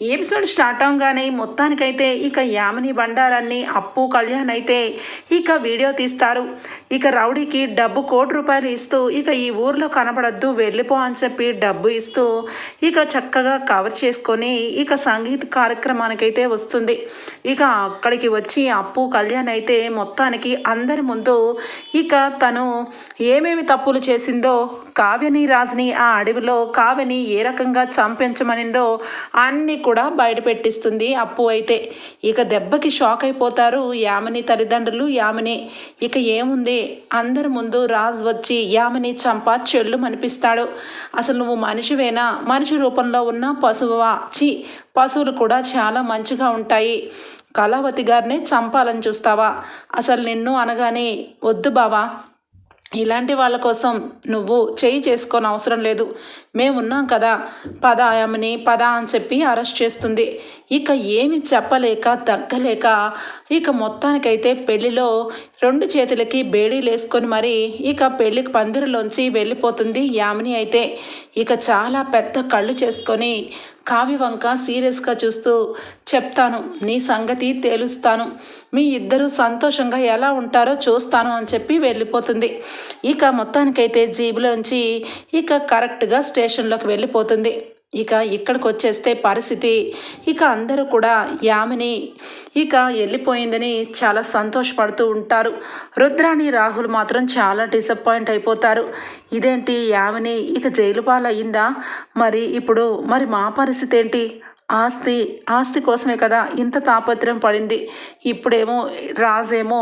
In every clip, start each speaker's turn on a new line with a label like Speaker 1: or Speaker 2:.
Speaker 1: Episode start అవగానే మొత్తానికైతే ఇక యామిని బండారాన్ని అప్పు కళ్యాణ్ అయితే ఇక వీడియో తీస్తారు. ఇక రౌడీకి డబ్బు కోటి రూపాయలు ఇస్తూ ఇక ఈ ఊర్లో కనపడద్దు వెళ్ళిపో అని చెప్పి డబ్బు ఇస్తూ ఇక చక్కగా కవర్ చేసుకొని ఇక సంగీత కార్యక్రమానికైతే వస్తుంది. ఇక అక్కడికి వచ్చి అప్పు కళ్యాణ్ అయితే మొత్తానికి అందరి ముందు ఇక తను ఏమేమి తప్పులు చేసిందో కావ్యని రాజుని ఆ అడవిలో కావ్యని ఏ రకంగా చంపించమనిందో అన్ని కూడా బయట పెట్టిస్తుంది. అప్పు అయితే ఇక దెబ్బకి షాక్ అయిపోతారు. యామిని తల్లిదండ్రులు యామిని ఇక ఏముంది? అందరి ముందు రాజ్ వచ్చి యామిని చంప చెల్లు అనిపిస్తాడు అసలు నువ్వు మనిషివేనా? మనిషి రూపంలో ఉన్న పశువువా చి పశువులు కూడా చాలా మంచిగా ఉంటాయి. కళావతి గారిని చంపాలని చూస్తావా? అసలు నిన్ను అనగానే వద్దు బావా. ఇలాంటి వాళ్ళ కోసం నువ్వు చేయి చేసుకోని అవసరం లేదు. మేమున్నాం కదా. పద ఆమెని పద అని చెప్పి అరెస్ట్ చేస్తుంది. ఇక ఏమి చెప్పలేక తగ్గలేక ఇక మొత్తానికైతే పెళ్ళిలో రెండు చేతులకి బేడీలు వేసుకొని మరి ఇక పెళ్ళికి పందిరిలోంచి వెళ్ళిపోతుంది యామిని అయితే. ఇక చాలా పెద్ద కళ్ళు చేసుకొని కావ్య వంక సీరియస్గా చూస్తూ చెప్తాను నీ సంగతి తేలుస్తాను. మీ ఇద్దరు సంతోషంగా ఎలా ఉంటారో చూస్తాను అని చెప్పి వెళ్ళిపోతుంది. ఇక మొత్తానికైతే జీబులోంచి ఇక కరెక్ట్గా స్టేషన్లోకి వెళ్ళిపోతుంది. ఇక ఇక్కడికి వచ్చేస్తే పరిస్థితి. ఇక అందరూ కూడా యామిని. ఇక వెళ్ళిపోయిందని చాలా సంతోషపడుతూ ఉంటారు. రుద్రాణి రాహుల్ మాత్రం చాలా డిసప్పాయింట్ అయిపోతారు. ఇదేంటి యామిని? ఇక జైలు పాలయ్యిందా? మరి ఇప్పుడు మరి మా పరిస్థితి ఏంటి? ఆస్తి ఆస్తి కోసమే కదా ఇంత తాపత్రయం పడింది. ఇప్పుడేమో రాజేమో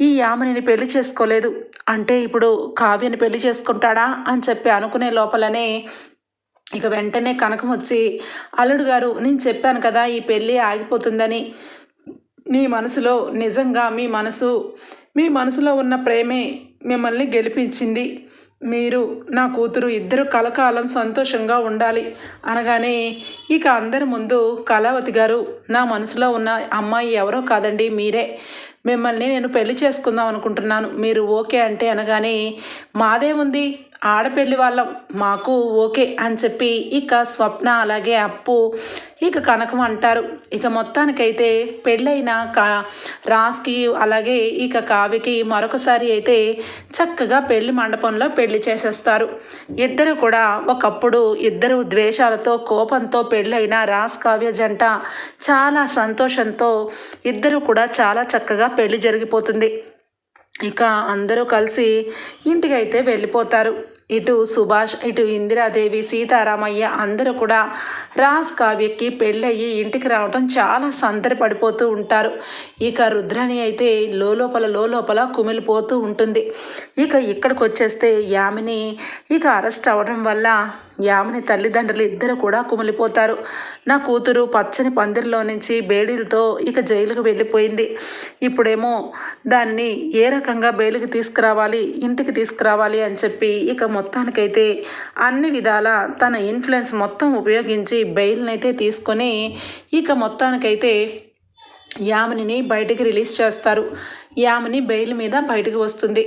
Speaker 1: ఈ యామినిని పెళ్ళి చేసుకోలేదు. అంటే ఇప్పుడు కావ్యని పెళ్ళి చేసుకుంటాడా అని చెప్పి అనుకునే లోపలనే ఇక వెంటనే కనకం వచ్చి అల్లుడు గారు నేను చెప్పాను కదా ఈ పెళ్ళి ఆగిపోతుందని. నీ మనసులో నిజంగా మీ మనసు మీ మనసులో ఉన్న ప్రేమే మిమ్మల్ని గెలిపించింది. మీరు నా కూతురు ఇద్దరు కలకాలం సంతోషంగా ఉండాలి. అనగానే ఇక అందరి ముందు కళావతి గారు నా మనసులో ఉన్న అమ్మాయి ఎవరో కాదండి మీరే. మిమ్మల్ని నేను పెళ్ళి చేసుకుందాం అనుకుంటున్నాను. మీరు ఓకే అంటే అనగానే మాదేముంది? ఆడపెళ్ళి వాళ్ళం మాకు ఓకే అని చెప్పి ఇక స్వప్న అలాగే అప్పు ఇక కనకం అంటారు. ఇక మొత్తానికైతే పెళ్ళైన కా రాస్కి అలాగే ఇక కావ్యకి మరొకసారి అయితే చక్కగా పెళ్ళి మండపంలో పెళ్ళి చేసేస్తారు. ఇద్దరు కూడా ఒకప్పుడు ఇద్దరు ద్వేషాలతో కోపంతో పెళ్ళైన రాస్ కావ్య జంట చాలా సంతోషంతో ఇద్దరు కూడా చాలా చక్కగా పెళ్ళి జరిగిపోతుంది. ఇక అందరూ కలిసి ఇంటికైతే వెళ్ళిపోతారు. ఇటు సుభాష్ ఇటు ఇందిరాదేవి సీతారామయ్య అందరూ కూడా రాజ్ కావ్యకి పెళ్ళయ్యి ఇంటికి రావడం చాలా సందడిపడిపోతూ ఉంటారు. ఇక రుద్రాణి అయితే లోపల లోపల కుమిలిపోతూ ఉంటుంది. ఇక ఇక్కడికి వచ్చేస్తే యామిని ఇక అరెస్ట్ అవ్వడం వల్ల యామిని తల్లిదండ్రులు ఇద్దరు కూడా కుమిలిపోతారు. నా కూతురు పచ్చని పందిరిలో నుంచి బేడీలతో ఇక జైలుకు వెళ్ళిపోయింది. ఇప్పుడేమో దాన్ని ఏ రకంగా బెయిల్కి తీసుకురావాలి ఇంటికి తీసుకురావాలి అని చెప్పి ఇక మొత్తానికైతే అన్ని విధాల తన ఇన్ఫ్లుయెన్స్ మొత్తం ఉపయోగించి బెయిల్నైతే తీసుకొని ఇక మొత్తానికైతే యామినిని బయటికి రిలీజ్ చేస్తారు. యామిని బెయిల్ మీద బయటకు వస్తుంది.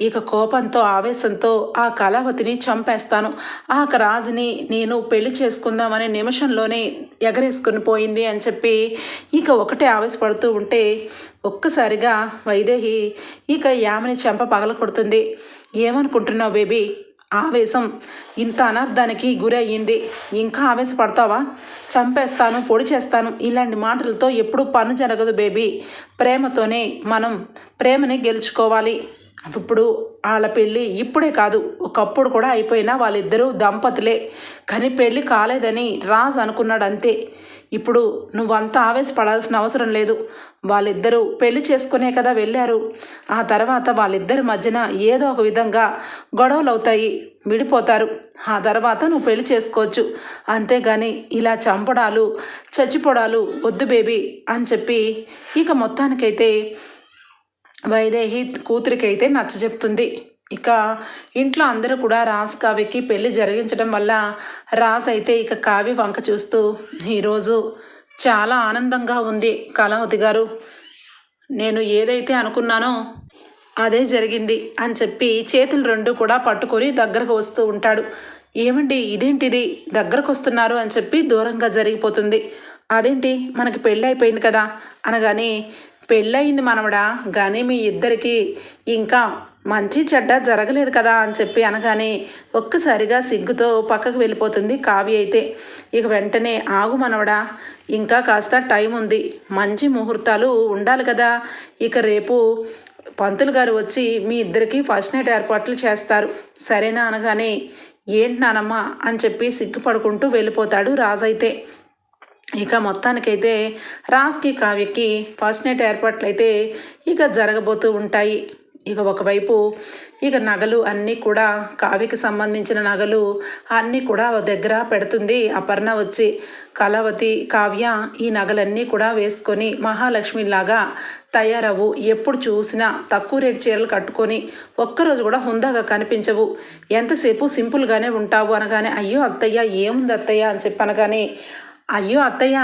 Speaker 1: ఇక కోపంతో ఆవేశంతో ఆ కళావతిని చంపేస్తాను. ఆ రాజుని నేను పెళ్ళి చేసుకుందామనే నిమిషంలోనే ఎగరేసుకుని పోయింది అని చెప్పి ఇక ఒకటే ఆవేశపడుతూ ఉంటే ఒక్కసారిగా వైదేహి ఇక యామని చెంప పగల కొడుతుంది ఏమనుకుంటున్నావు బేబీ? ఆవేశం ఇంత అనర్థానికి గురి అయ్యింది. ఇంకా ఆవేశపడతావా? చంపేస్తాను పొడి చేస్తాను ఇలాంటి మాటలతో ఎప్పుడు పని జరగదు బేబీ. ప్రేమతోనే మనం ప్రేమని గెలుచుకోవాలి. ఇప్పుడు వాళ్ళ పెళ్ళి ఇప్పుడే కాదు ఒకప్పుడు కూడా అయిపోయినా వాళ్ళిద్దరూ దంపతులే. కానీ పెళ్ళి కాలేదని రాజ్ అనుకున్నాడు అంతే ఇప్పుడు నువ్వంతా ఆవేశపడాల్సిన అవసరం లేదు. వాళ్ళిద్దరూ పెళ్ళి చేసుకునే కదా వెళ్ళారు. ఆ తర్వాత వాళ్ళిద్దరి మధ్యన ఏదో ఒక విధంగా గొడవలు అవుతాయి విడిపోతారు. ఆ తర్వాత నువ్వు పెళ్ళి చేసుకోవచ్చు. అంతేగాని ఇలా చంపడాలు చచ్చిపోడాలు వద్దు బేబీ అని చెప్పి ఇక మొత్తానికైతే వైదేహి కూతురికైతే నచ్చ చెప్తుంది. ఇక ఇంట్లో అందరూ కూడా రాస్ కావ్యకి పెళ్ళి జరిగించడం వల్ల రాస్ అయితే ఇక కావ్య వంక చూస్తూ ఈరోజు చాలా ఆనందంగా ఉంది. కళావతి గారు నేను ఏదైతే అనుకున్నానో అదే జరిగింది అని చెప్పి చేతులు రెండు కూడా పట్టుకొని దగ్గరకు వస్తూ ఉంటాడు. ఏమండి ఇదేంటిది? దగ్గరకు వస్తున్నారు అని చెప్పి దూరంగా జరిగిపోతుంది. అదేంటి? మనకి పెళ్ళి అయిపోయింది కదా అనగానే పెళ్ళయింది మనవడా? కానీ మీ ఇద్దరికి ఇంకా మంచి చెడ్డ జరగలేదు కదా అని చెప్పి అనగానే ఒక్కసారిగా సిగ్గుతో పక్కకు వెళ్ళిపోతుంది కావ్య అయితే. ఇక వెంటనే ఆగు మనవడా ఇంకా కాస్త టైం ఉంది. మంచి ముహూర్తాలు ఉండాలి కదా. ఇక రేపు పంతులు గారు వచ్చి మీ ఇద్దరికి ఫస్ట్ నైట్ ఏర్పాట్లు చేస్తారు. సరేనా? అనగానే ఏంటి నానమ్మ? అని చెప్పి సిగ్గుపడుకుంటూ వెళ్ళిపోతాడు రాజైతే. ఇక మొత్తానికైతే రాజ్కి కావ్యకి ఫస్ట్ నైట్ ఏర్పాట్లు అయితే ఇక జరగబోతూ ఉంటాయి. ఇక ఒకవైపు ఇక నగలు అన్నీ కూడా కావ్యకి సంబంధించిన నగలు అన్నీ కూడా ఒక దగ్గర పెడుతుంది. అపర్ణ వచ్చి కళావతి కావ్య ఈ నగలన్నీ కూడా వేసుకొని మహాలక్ష్మిలాగా తయారవు. ఎప్పుడు చూసినా తక్కువ రేటు చీరలు కట్టుకొని ఒక్కరోజు కూడా హుందాగా కనిపించవు. ఎంతసేపు సింపుల్గానే ఉంటావు అనగానే అయ్యో అత్తయ్య ఏముంది అత్తయ్య? అని చెప్పి అనగానే అయ్యో అత్తయ్య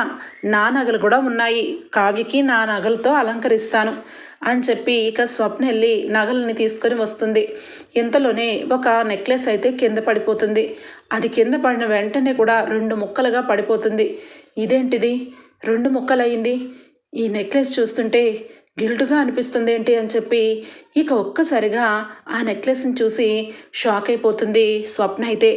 Speaker 1: నా నగలు కూడా ఉన్నాయి. కావ్యకి నా నగలతో అలంకరిస్తాను అని చెప్పి ఇక స్వప్న వెళ్ళి నగలని తీసుకొని వస్తుంది. ఇంతలోనే ఒక నెక్లెస్ అయితే కింద పడిపోతుంది. అది కింద పడిన వెంటనే కూడా రెండు ముక్కలుగా పడిపోతుంది. ఇదేంటిది? రెండు ముక్కలయ్యింది. ఈ నెక్లెస్ చూస్తుంటే గిల్టుగా అనిపిస్తుంది ఏంటి అని చెప్పి ఇక ఒక్కసారిగా ఆ నెక్లెస్ని చూసి షాక్ అయిపోతుంది స్వప్న అయితే.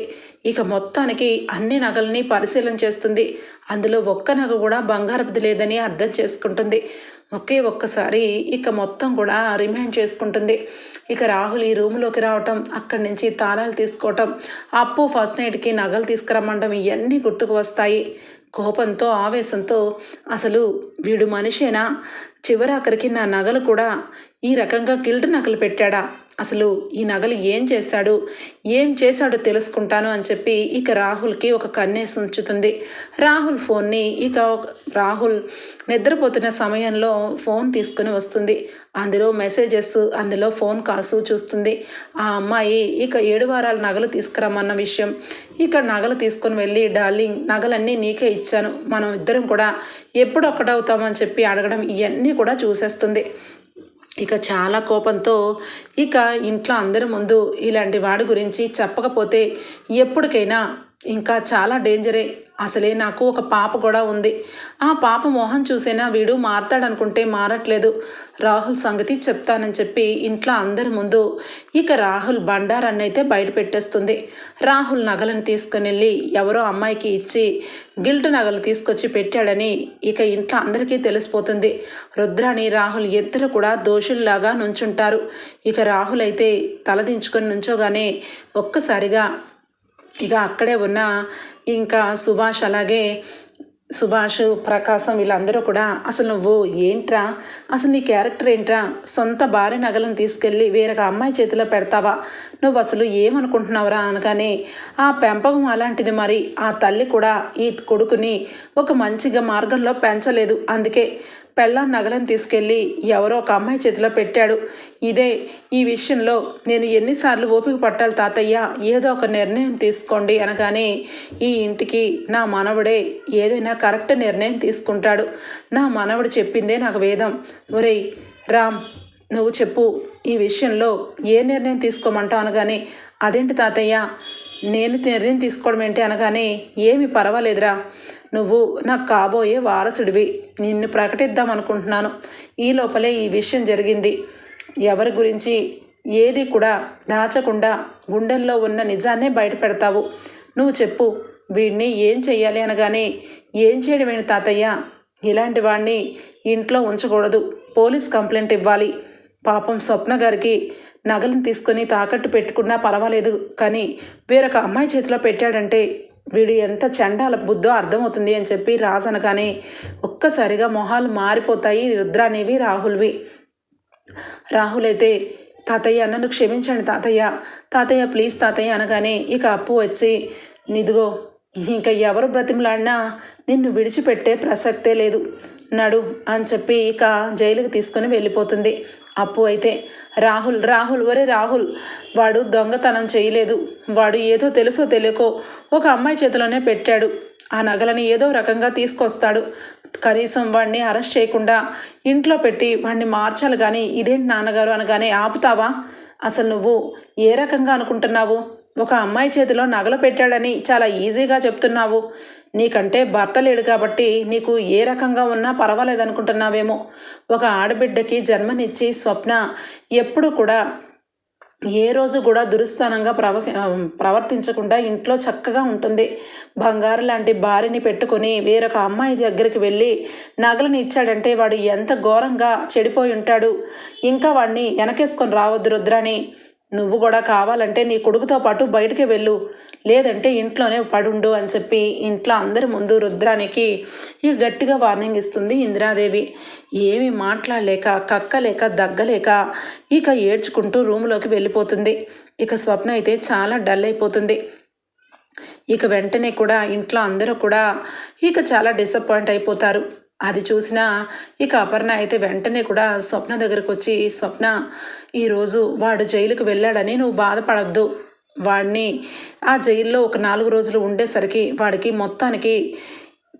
Speaker 1: ఇక మొత్తానికి అన్ని నగల్ని పరిశీలన చేస్తుంది. అందులో ఒక్క నగ కూడా బంగారపుది లేదని అర్థం చేసుకుంటుంది. ఒకే ఒక్కసారి ఇక మొత్తం కూడా రిమైండ్ చేసుకుంటుంది. ఇక రాహుల్ ఈ రూమ్లోకి రావటం అక్కడి నుంచి తాళాలు తీసుకోవటం అప్పు ఫస్ట్ నైట్కి నగలు తీసుకురమ్మండం ఇవన్నీ గుర్తుకు వస్తాయి. కోపంతో ఆవేశంతో అసలు వీడు మనిషేనా? చివరాఖరికి నా నగలు కూడా ఈ రకంగా గిల్ట్ నగలు పెట్టాడా? అసలు ఈ నగలు ఏం చేశాడు? ఏం చేశాడో తెలుసుకుంటాను అని చెప్పి ఇక రాహుల్కి ఒక కన్నేసి ఉంచుతుంది. రాహుల్ ఫోన్ని ఇక రాహుల్ నిద్రపోతున్న సమయంలో ఫోన్ తీసుకుని వస్తుంది. అందులో మెసేజెస్ అందులో ఫోన్ కాల్స్ చూస్తుంది. ఆ అమ్మాయి ఇక ఏడు వారాల నగలు తీసుకురమ్మన్న విషయం. ఇక నగలు తీసుకొని వెళ్ళి డార్లింగ్ నగలన్నీ నీకే ఇచ్చాను. మనం ఇద్దరం కూడా ఎప్పుడు ఒక్కటవుతామని చెప్పి అడగడం ఇవన్నీ కూడా చూసేస్తుంది. ఇక చాలా కోపంతో ఇక ఇంట్లో అందరి ముందు ఇలాంటి వాడి గురించి చెప్పకపోతే ఎప్పటికైనా ఇంకా చాలా డేంజరే. అసలే నాకు ఒక పాప కూడా ఉంది. ఆ పాప మొహం చూసేనా వీడు మారతాడనుకుంటే మారట్లేదు. రాహుల్ సంగతి చెప్తానని చెప్పి ఇంట్లో అందరి ముందు ఇక రాహుల్ బండారాన్ని అయితే బయట పెట్టేస్తుంది. రాహుల్ నగలను తీసుకుని వెళ్ళి ఎవరో అమ్మాయికి ఇచ్చి గిల్ట్ నగలు తీసుకొచ్చి పెట్టాడని ఇక ఇంట్లో అందరికీ తెలిసిపోతుంది. రుద్రాణి రాహుల్ ఇద్దరు కూడా దోషుల్లాగా నుంచుంటారు. ఇక రాహుల్ అయితే తలదించుకొని నుంచోగానే ఒక్కసారిగా ఇక అక్కడే ఉన్న ఇంకా సుభాష్ అలాగే సుభాష్ ప్రకాశం వీళ్ళందరూ కూడా అసలు నువ్వు ఏంట్రా? అసలు నీ క్యారెక్టర్ ఏంట్రా? సొంత భార్య నగలను తీసుకెళ్ళి వేరొక అమ్మాయి చేతిలో పెడతావా? నువ్వు అసలు ఏమనుకుంటున్నావురా? అనగానే ఆ పెంపకం అలాంటిది మరి. ఆ తల్లి కూడా ఈ కొడుకుని ఒక మంచిగా మార్గంలో పెంచలేదు. అందుకే పెళ్ళాం నగలను తీసుకెళ్ళి ఎవరో ఒక అమ్మాయి చేతిలో పెట్టాడు. ఇదే ఈ విషయంలో నేను ఎన్నిసార్లు ఓపిక పట్టాలి తాతయ్య ఏదో ఒక నిర్ణయం తీసుకోండి అనగానే ఈ ఇంటికి నా మనవడే ఏదైనా కరెక్ట్ నిర్ణయం తీసుకుంటాడు. నా మనవడు చెప్పిందే నాకు వేదం. ఒరేయ్ రామ్ నువ్వు చెప్పు ఈ విషయంలో ఏ నిర్ణయం తీసుకోమంటావు అనగానే అదేంటి తాతయ్య నేను నిర్ణయం తీసుకోవడం ఏంటి? అనగానే ఏమి పర్వాలేదురా. నువ్వు నాకు కాబోయే వారసుడివి. నిన్ను ప్రకటిద్దాం అనుకుంటున్నాను. ఈ లోపలే ఈ విషయం జరిగింది. ఎవరి గురించి ఏది కూడా దాచకుండా గుండెల్లో ఉన్న నిజాన్నే బయట పెడతావు నువ్వు చెప్పు వీడిని ఏం చెయ్యాలి అనగానే ఏం చేయడమేంటి తాతయ్య? ఇలాంటి వాడిని ఇంట్లో ఉంచకూడదు. పోలీస్ కంప్లైంట్ ఇవ్వాలి. పాపం స్వప్న గారికి నగలను తీసుకొని తాకట్టు పెట్టుకున్నా పర్వాలేదు. కానీ వేరొక అమ్మాయి చేతిలో పెట్టాడంటే వీడు ఎంత చండాల బుద్ధో అర్థమవుతుంది అని చెప్పి రాసనగానే అనగానే ఒక్కసారిగా మొహాలు మారిపోతాయి రుద్రానివి రాహుల్వి. రాహుల్ అయితే తాతయ్య నన్ను క్షమించండి తాతయ్య. తాతయ్య ప్లీజ్ తాతయ్య అనగానే ఇక అప్పు వచ్చి నిదుగో ఇంకా ఎవరు బ్రతిమలాడినా నిన్ను విడిచిపెట్టే ప్రసక్తే లేదు. నడు అని చెప్పి ఇక జైలుకి తీసుకుని వెళ్ళిపోతుంది. అప్పు అయితే రాహుల్ రాహుల్ ఒరే రాహుల్ వాడు దొంగతనం చేయలేదు. వాడు ఏదో తెలుసో తెలియకో ఒక అమ్మాయి చేతిలోనే పెట్టాడు. ఆ నగలని ఏదో రకంగా తీసుకొస్తాడు. కనీసం వాడిని అరెస్ట్ చేయకుండా ఇంట్లో పెట్టి వాడిని మార్చాలి కానీ ఇదేంటి నాన్నగారు అనగానే ఆపుతావా? అసలు నువ్వు ఏ రకంగా అనుకుంటున్నావు? ఒక అమ్మాయి చేతిలో నగలు పెట్టాడని చాలా ఈజీగా చెప్తున్నావు. నీకంటే భర్త లేడు కాబట్టి నీకు ఏ రకంగా ఉన్నా పర్వాలేదు అనుకుంటున్నావేమో ఒక ఆడబిడ్డకి జన్మనిచ్చి స్వప్న ఎప్పుడు కూడా ఏ రోజు కూడా దురుస్థానంగా ప్రవ ప్రవర్తించకుండా ఇంట్లో చక్కగా ఉంటుంది. బంగారు లాంటి భార్యని పెట్టుకొని వేరొక అమ్మాయి దగ్గరికి వెళ్ళి నగలను ఇచ్చాడంటే వాడు ఎంత ఘోరంగా చెడిపోయి ఉంటాడు. ఇంకా వాడిని వెనకేసుకొని రావద్దు రుద్రాని నువ్వు కూడా కావాలంటే నీ కొడుకుతో పాటు బయటికి వెళ్ళు. లేదంటే ఇంట్లోనే పడుండు అని చెప్పి ఇంట్లో అందరి ముందు రుద్రానికి ఇక గట్టిగా వార్నింగ్ ఇస్తుంది ఇందిరాదేవి. ఏమి మాట్లాడలేక కక్కలేక దగ్గలేక ఇక ఏడ్చుకుంటూ రూమ్లోకి వెళ్ళిపోతుంది. ఇక స్వప్న అయితే చాలా డల్ అయిపోతుంది. ఇక వెంటనే కూడా ఇంట్లో అందరూ కూడా ఇక చాలా డిసప్పాయింట్ అయిపోతారు. అది చూసిన ఇక అపర్ణ అయితే వెంటనే కూడా స్వప్న దగ్గరకు వచ్చి స్వప్న ఈరోజు వాడు జైలుకు వెళ్ళాడని నువ్వు బాధపడద్దు. వాడిని ఆ జైల్లో ఒక నాలుగు రోజులు ఉండేసరికి వాడికి మొత్తానికి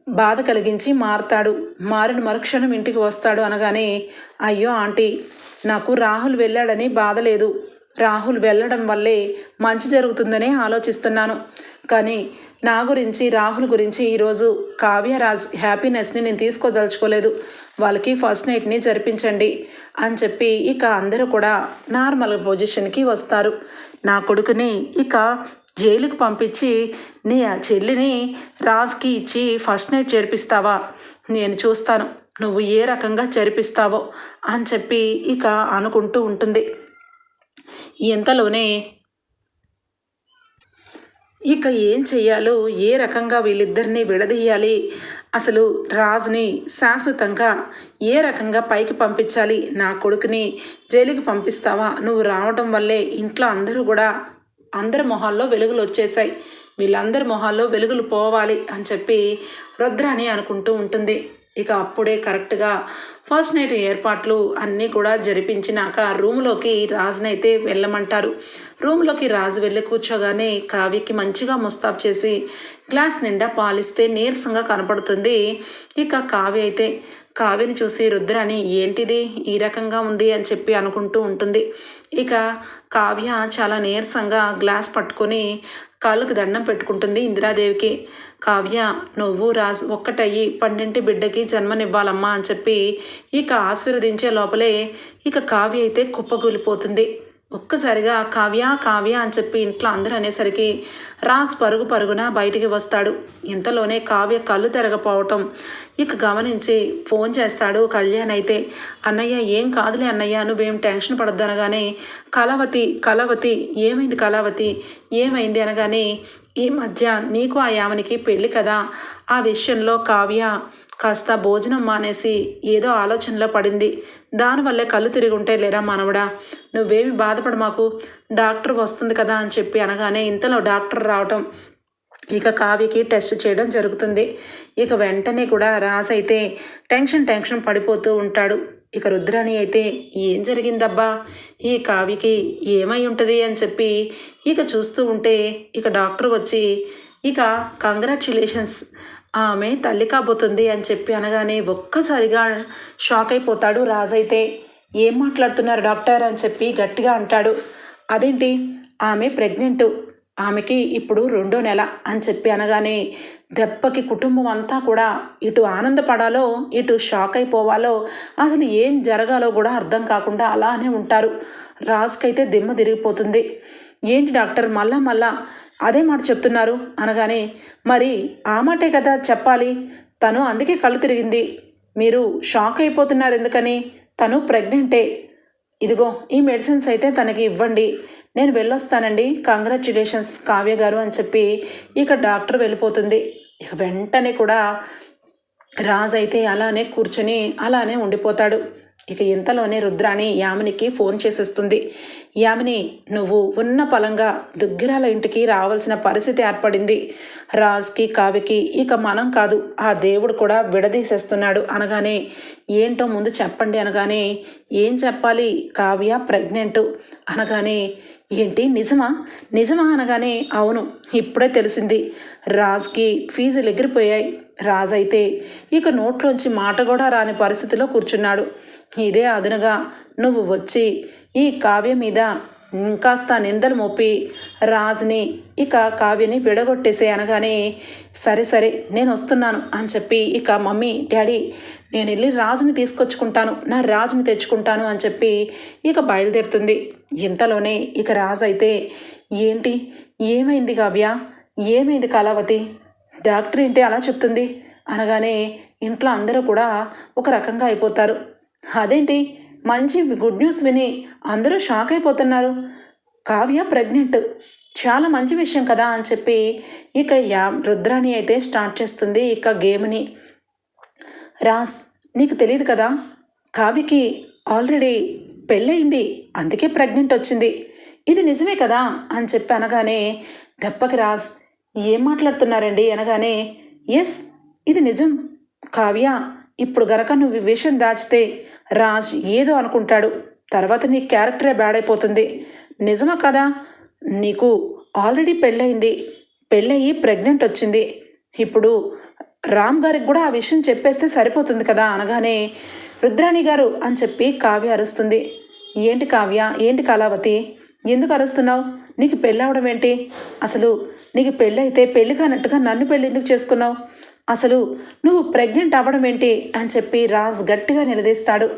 Speaker 1: బాధ కలిగించి మారతాడు. మారిన మరుక్షణం ఇంటికి వస్తాడు అనగానే అయ్యో ఆంటీ నాకు రాహుల్ వెళ్ళాడని బాధ లేదు. రాహుల్ వెళ్ళడం వల్లే మంచి జరుగుతుందనే ఆలోచిస్తున్నాను. కానీ నా గురించి రాహుల్ గురించి ఈరోజు కావ్యరాజ్ హ్యాపీనెస్ని నేను తీసుకోదలుచుకోలేదు. వాళ్ళకి ఫస్ట్ నైట్ని జరిపించండి అని చెప్పి ఇక అందరూ కూడా నార్మల్ పొజిషన్కి వస్తారు. కొడుకుని ఇక జైలుకి పంపించి నీ ఆ చెల్లిని రాజ్కి ఇచ్చి ఫస్ట్ నైట్ చేర్పిస్తావా నేను చూస్తాను. నువ్వు ఏ రకంగా చేర్పిస్తావో అని చెప్పి ఇక అనుకుంటూ ఉంటుంది. ఇంతలోనే ఇక ఏం చెయ్యాలో ఏ రకంగా వీళ్ళిద్దరిని విడదీయాలి అసలు రాజుని శాశ్వతంగా ఏ రకంగా పైకి పంపించాలి? నా కొడుకుని జైలుకి పంపిస్తావా? నువ్వు రావడం వల్లే ఇంట్లో అందరూ కూడా అందరి మొహాల్లో వెలుగులు వచ్చేసాయి వీళ్ళందరి మొహాల్లో వెలుగులు పోవాలి అని చెప్పి రుద్రాని అనుకుంటూ ఉంటుంది. ఇక అప్పుడే కరెక్ట్గా ఫస్ట్ నైట్ ఏర్పాట్లు అన్నీ కూడా జరిపించినాక రూమ్లోకి రాజునైతే వెళ్ళమంటారు. రూమ్లోకి రాజు వెళ్ళి కూర్చోగానే కావ్యకి మంచిగా ముస్తాబ్ చేసి గ్లాస్ నిండా పాలిస్తే నీరసంగా కనపడుతుంది. ఇక కావ్య అయితే కావ్యని చూసి రుద్రాని ఏంటిది? ఈ రకంగా ఉంది అని చెప్పి అనుకుంటూ ఉంటుంది. ఇక కావ్య చాలా నీరసంగా గ్లాస్ పట్టుకొని కాళ్ళకు దండం పెట్టుకుంటుంది ఇందిరాదేవికి. కావ్య నువ్వు రాజ్ ఒక్కటయ్యి పన్నెంటి బిడ్డకి జన్మనివ్వాలమ్మా అని చెప్పి ఇక ఆశీర్వదించే లోపలే ఇక కావ్య అయితే కుప్పగూలిపోతుంది ఒక్కసారిగా కావ్య కావ్య అని చెప్పి ఇంట్లో అందరూ అనేసరికి రాజ్ పరుగు పరుగున బయటికి వస్తాడు. ఇంతలోనే కావ్య కళ్ళు తిరగపోవటం. ఇక గమనించి ఫోన్ చేస్తాడు కళ్యాణ్ అయితే అన్నయ్య ఏం కాదులే అన్నయ్య నువ్వేం టెన్షన్ పడద్దు అనగానే కళావతి కళావతి ఏమైంది కళావతి? ఏమైంది అనగానే ఈ మధ్య నీకు ఆ యామనికి పెళ్ళి కదా? ఆ విషయంలో కావ్య కాస్త భోజనం మానేసి ఏదో ఆలోచనలో పడింది. దానివల్లే కళ్ళు తిరిగి ఉంటే లేరా మనవడా నువ్వేమి బాధపడ మాకు డాక్టర్ వస్తుంది కదా అని చెప్పి అనగానే ఇంతలో డాక్టర్ రావటం ఇక కావ్యకి టెస్ట్ చేయడం జరుగుతుంది. ఇక వెంటనే కూడా రాజ్ అయితే టెన్షన్ టెన్షన్ పడిపోతూ ఉంటాడు. ఇక రుద్రాణి అయితే ఏం జరిగిందబ్బా? ఈ కావ్యకి ఏమై ఉంటుంది? అని చెప్పి ఇక చూస్తూ ఉంటే ఇక డాక్టర్ వచ్చి ఇక కంగ్రాచులేషన్స్ ఆమె తల్లి కాబోతుంది అని చెప్పి అనగానే ఒక్కసారిగా షాక్ అయిపోతాడు. రాజైతే ఏం మాట్లాడుతున్నారు డాక్టర్ అని చెప్పి గట్టిగా అంటాడు. అదేంటి? ఆమె ప్రెగ్నెంట్. ఆమెకి ఇప్పుడు రెండో నెల అని చెప్పి అనగానే దెబ్బకి కుటుంబం అంతా కూడా ఇటు ఆనందపడాలో ఇటు షాక్ అయిపోవాలో అసలు ఏం జరగాలో కూడా అర్థం కాకుండా అలానే ఉంటారు. రాజుకైతే దిమ్మ తిరిగిపోతుంది. ఏంటి డాక్టర్? మళ్ళా మళ్ళా అదే మాట చెప్తున్నారు. అనగానే మరి ఆ మాటే కదా చెప్పాలి. తను అందుకే కళ్ళు తిరిగింది. మీరు షాక్ అయిపోతున్నారు ఎందుకని? తను ప్రెగ్నెంటే. ఇదిగో ఈ మెడిసిన్స్ అయితే తనకి ఇవ్వండి. నేను వెళ్ళొస్తానండి. కంగ్రాచులేషన్స్ కావ్య గారు అని చెప్పి ఇక డాక్టర్ వెళ్ళిపోతుంది. ఇక వెంటనే కూడా రాజు అయితే అలానే కూర్చొని అలానే ఉండిపోతాడు. ఇక ఇంతలోనే రుద్రాణి యామినికి ఫోన్ చేసేస్తుంది. యామిని నువ్వు ఉన్న పలంగా దుగ్గిరాల ఇంటికి రావాల్సిన పరిస్థితి ఏర్పడింది. రాజ్కి కావికి ఇక మనం కాదు. ఆ దేవుడు కూడా విడదీసేస్తున్నాడు అనగానే ఏంటో ముందు చెప్పండి అనగానే ఏం చెప్పాలి? కావ్య ప్రెగ్నెంట్ అనగానే ఏంటి? నిజమా? నిజమా అనగానే అవును ఇప్పుడే తెలిసింది. రాజ్కి ఫీజులు ఎగిరిపోయాయి. రాజైతే అయితే ఇక నోట్లోంచి మాట కూడా రాని పరిస్థితిలో కూర్చున్నాడు. ఇదే అదునుగా నువ్వు వచ్చి ఈ కావ్య మీద ఇంకాస్త నిందలు మోపి రాజుని ఇక కావ్యని విడగొట్టేసే అనగానే సరే సరే నేను వస్తున్నాను అని చెప్పి ఇక మమ్మీ డాడీ నేను వెళ్ళి రాజుని తీసుకొచ్చుకుంటాను నా రాజుని తెచ్చుకుంటాను అని చెప్పి ఇక బయలుదేరుతుంది. ఇంతలోనే ఇక రాజు అయితే ఏంటి ఏమైంది కావ్య? ఏమైంది కళావతి? డాక్టర్ ఏంటి అలా చెప్తుంది? అనగానే ఇంట్లో అందరూ కూడా ఒక రకంగా అయిపోతారు. అదేంటి? మంచి గుడ్ న్యూస్ విని అందరూ షాక్ అయిపోతున్నారు. కావ్య ప్రెగ్నెంట్. చాలా మంచి విషయం కదా అని చెప్పి ఇక యా రుద్రాణి అయితే స్టార్ట్ చేస్తుంది ఇక గేమ్ని. రాస్ నీకు తెలియదు కదా? కావ్యకి ఆల్రెడీ పెళ్ళయింది. అందుకే ప్రెగ్నెంట్ వచ్చింది. ఇది నిజమే కదా అని చెప్పి అనగానే దెబ్బకి రాజ్ ఏం మాట్లాడుతున్నారండి? అనగానే ఎస్ ఇది నిజం. కావ్య ఇప్పుడు గనక నువ్వు విషయం దాచితే రాజ్ ఏదో అనుకుంటాడు. తర్వాత నీ క్యారెక్టరే బ్యాడ్ అయిపోతుంది. నిజమా కదా? నీకు ఆల్రెడీ పెళ్ళయింది. పెళ్ళయి ప్రెగ్నెంట్ వచ్చింది. ఇప్పుడు రామ్ గారికి కూడా ఆ విషయం చెప్పేస్తే సరిపోతుంది కదా అనగానే రుద్రాణి గారు అని చెప్పి కావ్య అరుస్తుంది. ఏంటి కావ్య? ఏంటి కళావతి? ఎందుకు అరుస్తున్నావు? నీకు పెళ్ళవడం ఏంటి? అసలు నీకు పెళ్ళైతే అయితే పెళ్ళి కానట్టుగా నన్ను పెళ్ళి ఎందుకు చేసుకున్నావు? అసలు నువ్వు ప్రెగ్నెంట్ అవ్వడం ఏంటి అని చెప్పి రాజ్ గట్టిగా నిలదీస్తాడు.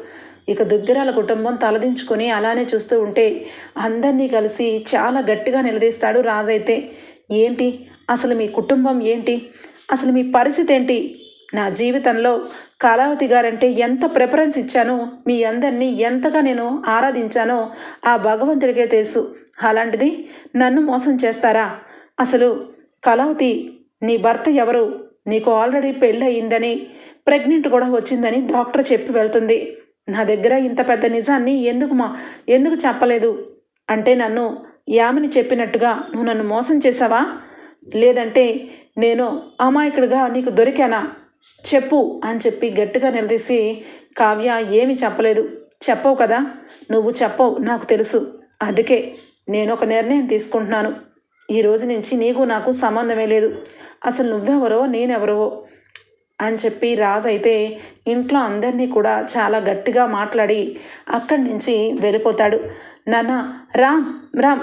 Speaker 1: ఇక దుగ్గిరాల కుటుంబం తలదించుకొని అలానే చూస్తూ ఉంటే అందరినీ కలిసి చాలా గట్టిగా నిలదీస్తాడు రాజ్ అయితే. ఏంటి? అసలు మీ కుటుంబం ఏంటి? అసలు మీ పరిస్థితి ఏంటి? నా జీవితంలో కళావతి గారంటే ఎంత ప్రిఫరెన్స్ ఇచ్చానో మీ అందరినీ ఎంతగా నేను ఆరాధించానో ఆ భగవంతుడికే తెలుసు. అలాంటిది నన్ను మోసం చేస్తారా? అసలు కళావతి నీ భర్త ఎవరు? నీకు ఆల్రెడీ పెళ్ళి అయిందని ప్రెగ్నెంట్ కూడా వచ్చిందని డాక్టర్ చెప్పి వెళ్తుంది. నా దగ్గర ఇంత పెద్ద నిజాన్ని ఎందుకు మా ఎందుకు చెప్పలేదు? అంటే నన్ను యామిని చెప్పినట్టుగా నువ్వు నన్ను మోసం చేసావా? లేదంటే నేను అమాయకుడిగా నీకు దొరికానా? చెప్పు అని చెప్పి గట్టిగా నిలదీసి కావ్య ఏమి చెప్పలేదు. చెప్పవు కదా? నువ్వు చెప్పవు నాకు తెలుసు. అందుకే నేను ఒక నిర్ణయం తీసుకుంటున్నాను. ఈ రోజు నుంచి నీకు నాకు సంబంధమే లేదు. అసలు నువ్వెవరో నేనెవరో అని చెప్పి రాజు అయితే ఇంట్లో అందరినీ కూడా చాలా గట్టిగా మాట్లాడి అక్కడి నుంచి వెళ్ళిపోతాడు. నాన్న రామ్ రామ్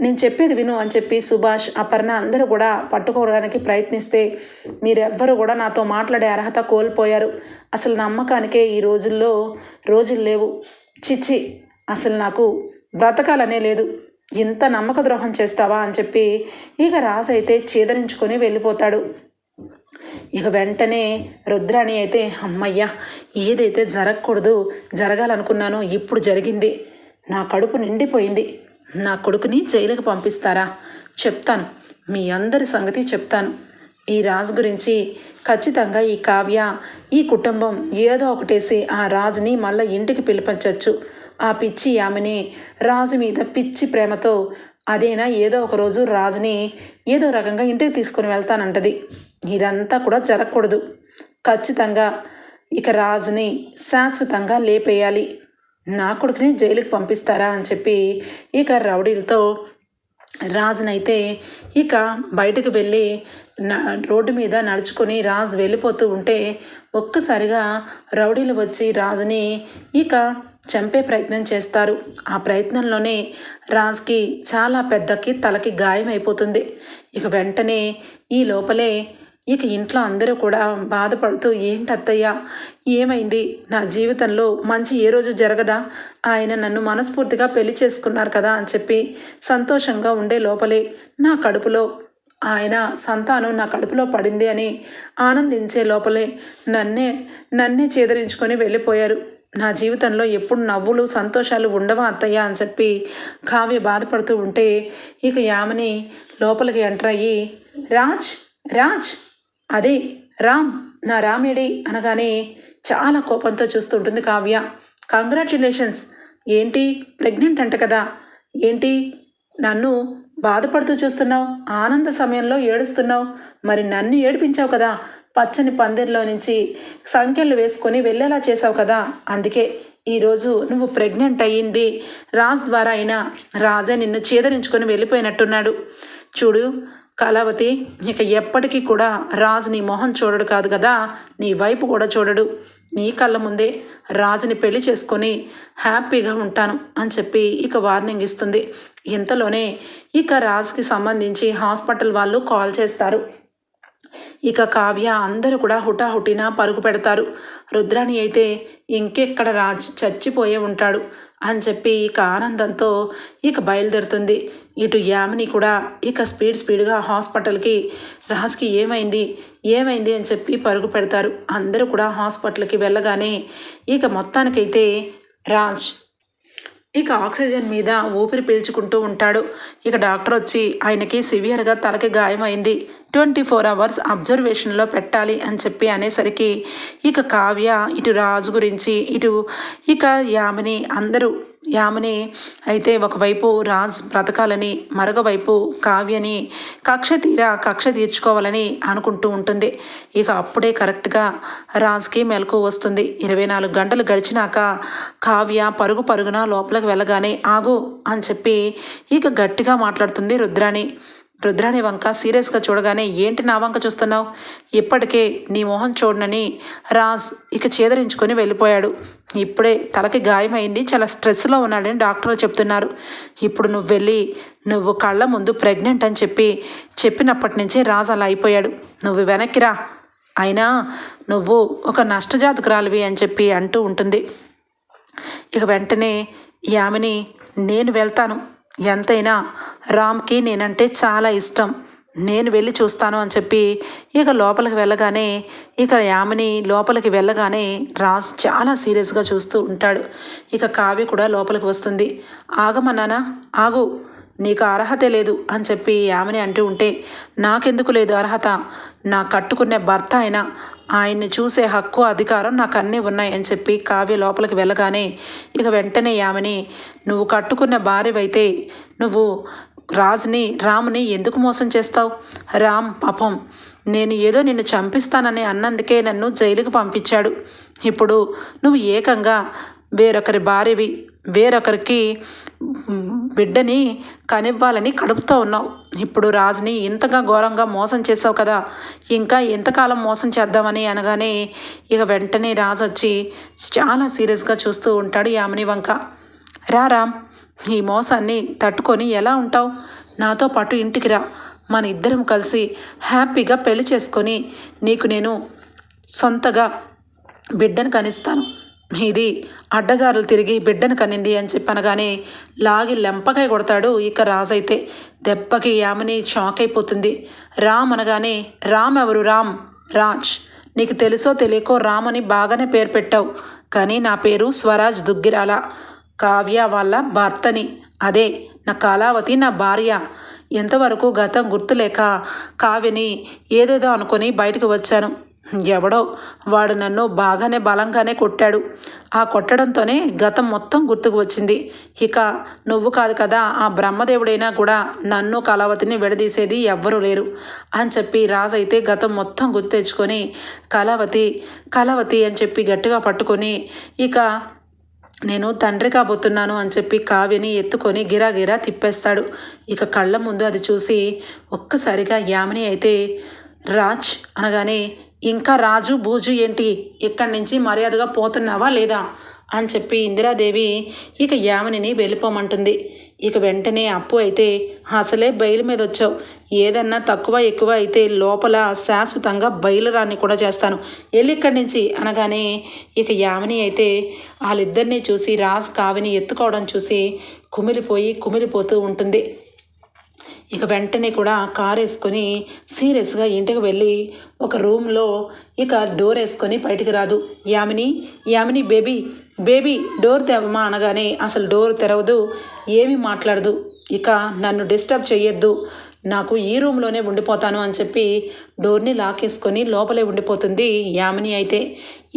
Speaker 1: నేను చెప్పేది విను అని చెప్పి సుభాష్ అపర్ణ అందరూ కూడా పట్టుకోవడానికి ప్రయత్నిస్తే మీరెవ్వరూ కూడా నాతో మాట్లాడే అర్హత కోల్పోయారు. అసలు నమ్మకానికే ఈ రోజుల్లో రోజులు లేవు. చిచ్చి అసలు నాకు బ్రతకాలనే లేదు. ఇంత నమ్మక ద్రోహం చేస్తావా అని చెప్పి ఇక రాజు అయితే చేదరించుకొని వెళ్ళిపోతాడు. ఇక వెంటనే రుద్రాణి అయితే అమ్మయ్య ఏదైతే జరగకూడదు జరగాలనుకున్నానో ఇప్పుడు జరిగింది. నా కడుపు నిండిపోయింది. నా కొడుకుని జైలుకి పంపిస్తారా? చెప్తాను. మీ అందరి సంగతి చెప్తాను. ఈ రాజు గురించి ఖచ్చితంగా ఈ కావ్య ఈ కుటుంబం ఏదో ఒకటేసి ఆ రాజుని మళ్ళీ ఇంటికి పిలిపించవచ్చు ఆ పిచ్చి ఆమెని రాజు మీద పిచ్చి ప్రేమతో అదేనా ఏదో ఒక రోజు రాజుని ఏదో రకంగా ఇంటికి తీసుకొని వెళ్తానంటది. ఇదంతా కూడా జరగకూడదు. ఖచ్చితంగా ఇక రాజుని శాశ్వతంగా లేపేయాలి. నా కొడుకుని జైలుకి పంపిస్తారా? అని చెప్పి ఇక రౌడీలతో రాజునైతే ఇక బయటకు వెళ్ళి న రోడ్డు మీద నడుచుకొని రాజు వెళ్ళిపోతూ ఉంటే ఒక్కసారిగా రౌడీలు వచ్చి రాజుని ఇక చంపే ప్రయత్నం చేస్తారు. ఆ ప్రయత్నంలోనే రాజ్కి చాలా పెద్దకి తలకి గాయం అయిపోతుంది ఇక వెంటనే ఈ లోపలే ఇక ఇంట్లో అందరూ కూడా బాధపడుతూ ఏంటి అత్తయ్య ఏమైంది? నా జీవితంలో మంచి ఏ రోజు జరగదా? ఆయన నన్ను మనస్ఫూర్తిగా పెళ్ళి చేసుకున్నారు కదా అని చెప్పి సంతోషంగా ఉండే లోపలే నా కడుపులో ఆయన సంతానం నా కడుపులో పడింది అని ఆనందించే లోపలే నన్నే నన్నే చేదరించుకొని వెళ్ళిపోయారు. నా జీవితంలో ఎప్పుడు నవ్వులు సంతోషాలు ఉండవా అత్తయ్య అని చెప్పి కావ్య బాధపడుతూ ఉంటే ఇక యామని లోపలికి ఎంటర్ అయ్యి రాజ్ రాజ్ అదే రామ్ నా రామేడి అనగానే చాలా కోపంతో చూస్తుంటుంది కావ్య. కంగ్రాచులేషన్స్ ఏంటి ప్రెగ్నెంట్ అంట కదా? ఏంటి నన్ను బాధపడుతూ చూస్తున్నావు? ఆనంద సమయంలో ఏడుస్తున్నావు? మరి నన్ను ఏడిపించావు కదా? పచ్చని పందిరిలో నుంచి సంఖ్యలు వేసుకొని వెళ్ళేలా చేసావు కదా. అందుకే ఈరోజు నువ్వు ప్రెగ్నెంట్ అయ్యింది. రాజ్ ద్వారా అయినా రాజే నిన్ను చేదరించుకొని వెళ్ళిపోయినట్టున్నాడు. చూడు కళావతి ఇక ఎప్పటికీ కూడా రాజు నీ మొహం చూడడు కాదు కదా. నీ వైపు కూడా చూడడు. నీ కళ్ళ ముందే రాజుని పెళ్ళి చేసుకొని హ్యాపీగా ఉంటాను అని చెప్పి ఇక వార్నింగ్ ఇస్తుంది. ఇంతలోనే ఇక రాజుకి సంబంధించి హాస్పిటల్ వాళ్ళు కాల్ చేస్తారు. ఇక కావ్య అందరూ కూడా హుటాహుటిన పరుగు పెడతారు. రుద్రాణి అయితే ఇంకెక్కడ రాజ్ చచ్చిపోయే ఉంటాడు అని చెప్పి ఇక ఆనందంతో ఇక బయలుదేరుతుంది. ఇటు యామిని కూడా ఇక స్పీడ్ స్పీడ్గా హాస్పిటల్కి రాజ్కి ఏమైంది? ఏమైంది అని చెప్పి పరుగు పెడతారు. అందరూ కూడా హాస్పిటల్కి వెళ్ళగానే ఇక మొత్తానికైతే రాజ్ ఇక ఆక్సిజన్ మీద ఊపిరి పీల్చుకుంటూ ఉంటాడు. ఇక డాక్టర్ వచ్చి ఆయనకి సివియర్గా తలకి గాయమైంది. ట్వంటీ ఫోర్ అవర్స్ అబ్జర్వేషన్లో పెట్టాలి అని చెప్పి అనేసరికి ఇక కావ్య ఇటు రాజు గురించి ఇటు ఇక యామిని అందరూ యామిని అయితే ఒకవైపు రాజ్ బ్రతకాలని మరొక వైపు కావ్యని కక్ష తీరా కక్ష తీర్చుకోవాలని అనుకుంటూ ఉంటుంది. ఇక అప్పుడే కరెక్ట్గా రాజ్కి మెలకు వస్తుంది. ఇరవై నాలుగు గంటలు గడిచినాక కావ్య పరుగు పరుగున లోపలికి వెళ్ళగానే ఆగు అని చెప్పి ఇక గట్టిగా మాట్లాడుతుంది రుద్రాణి. రుద్రాణి వంక సీరియస్గా చూడగానే ఏంటి నా వంక చూస్తున్నావు? ఇప్పటికే నీ మొహం చూడనని రాజ్ ఇక చేదరించుకొని వెళ్ళిపోయాడు. ఇప్పుడే తలకి గాయమైంది చాలా స్ట్రెస్లో ఉన్నాడని డాక్టర్లు చెప్తున్నారు. ఇప్పుడు నువ్వు వెళ్ళి నువ్వు కళ్ళ ముందు ప్రెగ్నెంట్ అని చెప్పి చెప్పినప్పటి నుంచి రాజ్ అలా అయిపోయాడు. నువ్వు వెనక్కిరా అయినా నువ్వు ఒక నష్టజాతకురాలివి అని చెప్పి అంటూ ఉంటుంది. ఇక వెంటనే యామిని నేను వెళ్తాను. ఎంతైనా రామ్కి నేనంటే చాలా ఇష్టం. నేను వెళ్ళి చూస్తాను అని చెప్పి ఇక లోపలికి వెళ్ళగానే ఇక యామిని లోపలికి వెళ్ళగానే రాజ్ చాలా సీరియస్గా చూస్తూ ఉంటాడు. ఇక కావ్య కూడా లోపలికి వస్తుంది. ఆగమన్నానా? ఆగు. నీకు అర్హతే లేదు అని చెప్పి యామిని అంటూ ఉంటే నాకెందుకు లేదు అర్హత? నా కట్టుకునే భర్త అయినా ఆయన్ని చూసే హక్కు అధికారం నాకు అన్నీ ఉన్నాయి అని చెప్పి కావ్య లోపలికి వెళ్ళగానే ఇక వెంటనే ఆమెని నువ్వు కట్టుకున్న భార్యవైతే నువ్వు రాజుని రాముని ఎందుకు మోసం చేస్తావు? రామ్ పాపం నేను ఏదో నిన్ను చంపిస్తానని అన్నందుకే నన్ను జైలుకు పంపించాడు. ఇప్పుడు నువ్వు ఏకంగా వేరొకరి భార్యవి. వేరొకరికి బిడ్డని కనివ్వాలని కడుపుతో ఉన్నావు. ఇప్పుడు రాజుని ఇంతగా ఘోరంగా మోసం చేసావు కదా. ఇంకా ఎంతకాలం మోసం చేద్దామని అనగానే ఇక వెంటనే రాజు వచ్చి చాలా సీరియస్గా చూస్తూ ఉంటాడు యామిని వంక. రా రామ్ ఈ మోసాన్ని తట్టుకొని ఎలా ఉంటావు? నాతో పాటు ఇంటికి రా. మన ఇద్దరం కలిసి హ్యాపీగా పెళ్ళి చేసుకొని నీకు నేను సొంతగా బిడ్డను కనిస్తాను. ఇది అడ్డదారులు తిరిగి బిడ్డను కనింది అని చెప్పనగానే లాగి లెంపకాయ కొడతాడు ఇక రాజైతే. దెబ్బకి యామిని షాక్ అయిపోతుంది రామ్ అనగానే రామ్ ఎవరు రామ్? రాజ్ నీకు తెలుసో తెలియకో రామ్ అని బాగానే పేరు పెట్టావు. కానీ నా పేరు స్వరాజ్ దుగ్గిరాల. కావ్య వాళ్ళ భర్తని. అదే నా కళావతి నా భార్య. ఎంతవరకు గతం గుర్తులేక కావ్యని ఏదేదో అనుకొని బయటకు వచ్చాను. ఎవడో వాడు నన్ను బాగానే బలంగానే కొట్టాడు. ఆ కొట్టడంతోనే గతం మొత్తం గుర్తుకు వచ్చింది. ఇక నువ్వు కాదు కదా ఆ బ్రహ్మదేవుడైనా కూడా నన్ను కళావతిని విడదీసేది ఎవ్వరూ లేరు అని చెప్పి రాజైతే గతం మొత్తం గుర్తు తెచ్చుకొని కళావతి కళావతి అని చెప్పి గట్టిగా పట్టుకొని ఇక నేను తండ్రి కాబోతున్నాను అని చెప్పి కావ్యని ఎత్తుకొని గిరాగిరా తిప్పేస్తాడు. ఇక కళ్ళ ముందు అది చూసి ఒక్కసారిగా యామిని అయితే రాజ్ అనగానే ఇంకా రాజు బూజు ఏంటి? ఇక్కడి నుంచి మర్యాదగా పోతున్నావా లేదా? అని చెప్పి ఇందిరాదేవి ఇక యామినిని వెళ్ళిపోమంటుంది. ఇక వెంటనే అప్పు అయితే అసలే బయలు మీద వచ్చావు. ఏదన్నా తక్కువ ఎక్కువ అయితే లోపల శాశ్వతంగా బయలురాన్ని కూడా చేస్తాను. వెళ్ళి ఇక్కడి నుంచి అనగానే ఇక యామిని అయితే వాళ్ళిద్దరినీ చూసి రాజ్ కావిని ఎత్తుకోవడం చూసి కుమిలిపోయి కుమిలిపోతూ ఉంటుంది. ఇక వెంటనే కూడా కార్ వేసుకొని సీరియస్గా ఇంటికి వెళ్ళి ఒక రూమ్లో ఇక డోర్ వేసుకొని బయటికి రాదు. Yamini Yamini baby baby door తెవమా అనగానే అసలు డోర్ తెరవదు ఏమీ మాట్లాడదు. ఇక నన్ను డిస్టర్బ్ చేయొద్దు నాకు ఈ రూమ్లోనే ఉండిపోతాను అని చెప్పి డోర్ని లాకేసుకొని లోపలే ఉండిపోతుంది యామిని అయితే.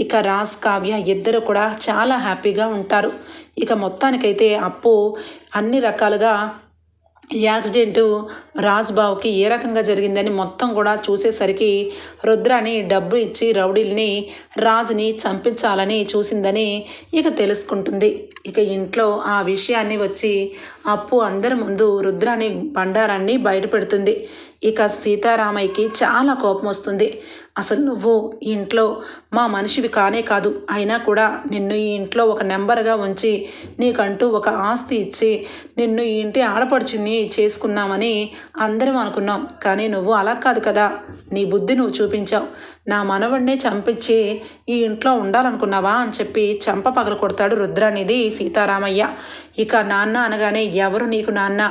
Speaker 1: ఇక రాజ్ కావ్య ఇద్దరు కూడా చాలా హ్యాపీగా ఉంటారు. ఇక మొత్తానికైతే అప్పు అన్ని రకాలుగా యాక్సిడెంటు రాజ్బాబుకి ఏ రకంగా జరిగిందని మొత్తం కూడా చూసేసరికి రుద్రాని డబ్బు ఇచ్చి రౌడీల్ని రాజుని చంపించాలని చూసిందని ఇక తెలుసుకుంటుంది. ఇక ఇంట్లో ఆ విషయాన్ని వచ్చి అప్పు అందరి ముందు రుద్రాని బండారాన్ని బయటపెడుతుంది. ఇక సీతారామయ్యకి చాలా కోపం వస్తుంది. అసలు నువ్వు ఇంట్లో మా మనిషివి కానే కాదు. అయినా కూడా నిన్ను ఈ ఇంట్లో ఒక నెంబర్గా ఉంచి నీకంటూ ఒక ఆస్తి ఇచ్చి నిన్ను ఈ ఇంటి ఆడపడుచుని చేసుకున్నామని అందరం అనుకున్నాం. కానీ నువ్వు అలా కాదు కదా. నీ బుద్ధి నువ్వు చూపించావు. నా మనవడినే చంపించి ఈ ఇంట్లో ఉండాలనుకున్నావా అని చెప్పి చంప పగల కొడతాడు రుద్రానిది సీతారామయ్య. ఇక నాన్న అనగానే ఎవరు నీకు నాన్న?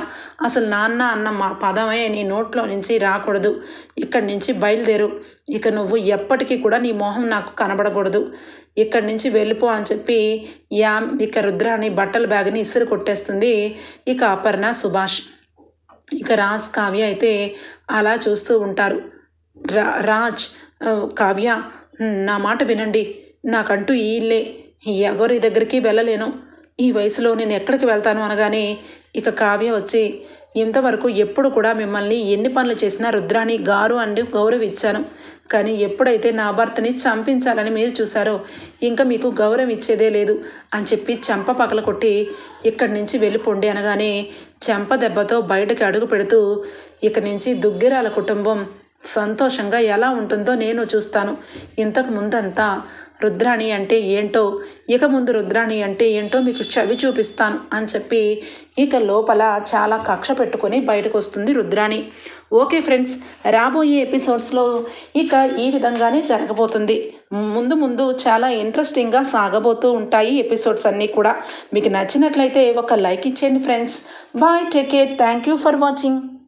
Speaker 1: అసలు నాన్న అన్న మా పదమే నీ నోట్లో నుంచి రాకూడదు. ఇక్కడి నుంచి బయలుదేరు. ఇక నువ్వు ఎప్పటికీ కూడా నీ మొహం నాకు కనబడకూడదు. ఇక్కడి నుంచి వెళ్ళిపో అని చెప్పి యా ఇక రుద్రాని బట్టల బ్యాగ్ని ఇసురు కొట్టేస్తుంది. ఇక అపర్ణ సుభాష్. ఇక రాజ్ కావ్య అయితే అలా చూస్తూ ఉంటారు. రా రాజ్ కావ్య నా మాట వినండి. నాకంటూ ఈ ఇల్లే ఎవరి దగ్గరికి వెళ్ళలేను. ఈ వయసులో నేను ఎక్కడికి వెళ్తాను అనగానే ఇక కావ్య వచ్చి ఇంతవరకు ఎప్పుడు కూడా మిమ్మల్ని ఎన్ని పనులు చేసినా రుద్రాణి గారు అండి గౌరవించాను. కానీ ఎప్పుడైతే నా భర్తని చంపించాలని మీరు చూసారో ఇంకా మీకు గౌరవం ఇచ్చేదే లేదు అని చెప్పి చెంప పగల కొట్టి ఇక్కడి నుంచి వెళ్ళిపోండి అనగానే చెంప దెబ్బతో బయటకు అడుగు పెడుతూ ఇక నుంచి దుగ్గిరాల కుటుంబం సంతోషంగా ఎలా ఉంటుందో నేను చూస్తాను. ఇంతకు ముందంతా రుద్రాణి అంటే ఏంటో? ఇక ముందు రుద్రాణి అంటే ఏంటో మీకు చవి చూపిస్తాను అని చెప్పి ఇక లోపల చాలా కక్ష పెట్టుకొని బయటకు వస్తుంది రుద్రాణి. ఓకే ఫ్రెండ్స్ రాబోయే ఎపిసోడ్స్లో ఇక ఈ విధంగానే జరగబోతుంది. ముందు ముందు చాలా ఇంట్రెస్టింగ్గా సాగబోతూ ఉంటాయి ఎపిసోడ్స్ అన్నీ కూడా. మీకు నచ్చినట్లయితే ఒక లైక్ ఇచ్చేయండి friends. Bye take care. Thank you for watching.